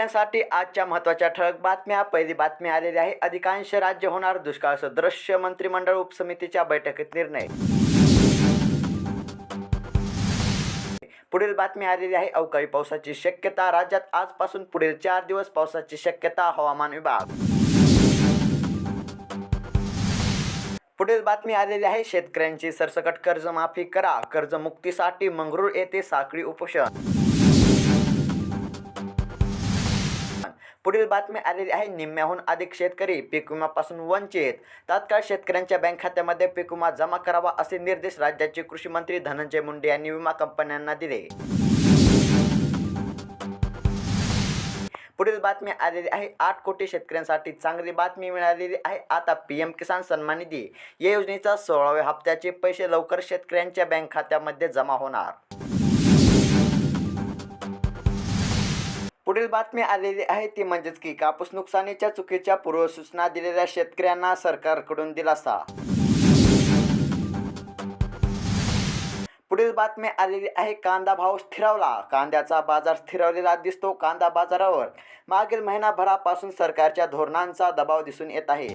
शेतकऱ्यांसाठी आजच्या महत्त्वाच्या ठळक बातम्या. पहिली बातमी आलेली आहे. अधिकांश राज्य होणार दुष्काळ सदृश्य मंत्रिमंडळ उपसमितीच्या बैठकीत निर्णय. पुढील बातमी आलेली आहे. अवकाळी पावसाची शक्यता. राज्यात आजपासून पुढील चार दिवस पावसाची शक्यता हवामान विभाग. पुढील बातमी आलेली आहे. शेतकऱ्यांची सरसकट कर्जमाफी करा. कर्जमुक्तीसाठी मंगरूळ येथे साखळी उपोषण. पुढील बातमी आलेली आहे. निम्म्याहून अधिक शेतकरी पीक विम्यापासून वंचित. तात्काळ शेतकऱ्यांच्या बँक खात्यामध्ये पीक विमा जमा करावा असे निर्देश राज्याचे कृषी मंत्री धनंजय मुंडे यांनी विमा कंपन्यांना दिले. पुढील बातमी आलेली आहे. आठ कोटी शेतकऱ्यांसाठी चांगली बातमी मिळालेली आहे. आता पी एम किसान सन्मान निधी. या योजनेचा सोळाव्या हप्त्याचे पैसे लवकर शेतकऱ्यांच्या बँक खात्यामध्ये जमा होणार. पुढील बातमी आलेली आहे ती म्हणजेच की कापूस नुकसानीच्या चुकीच्या पूर्वसूचना दिलेल्या शेतकऱ्यांना सरकारकडून दिलासा. पुढील बातमी आलेली आहे कांदा भाव स्थिरावला. कांद्याचा बाजार स्थिरावलेला दिसतो कांदा बाजारावर. मागील महिनाभरापासून सरकारच्या धोरणांचा दबाव दिसून येत आहे.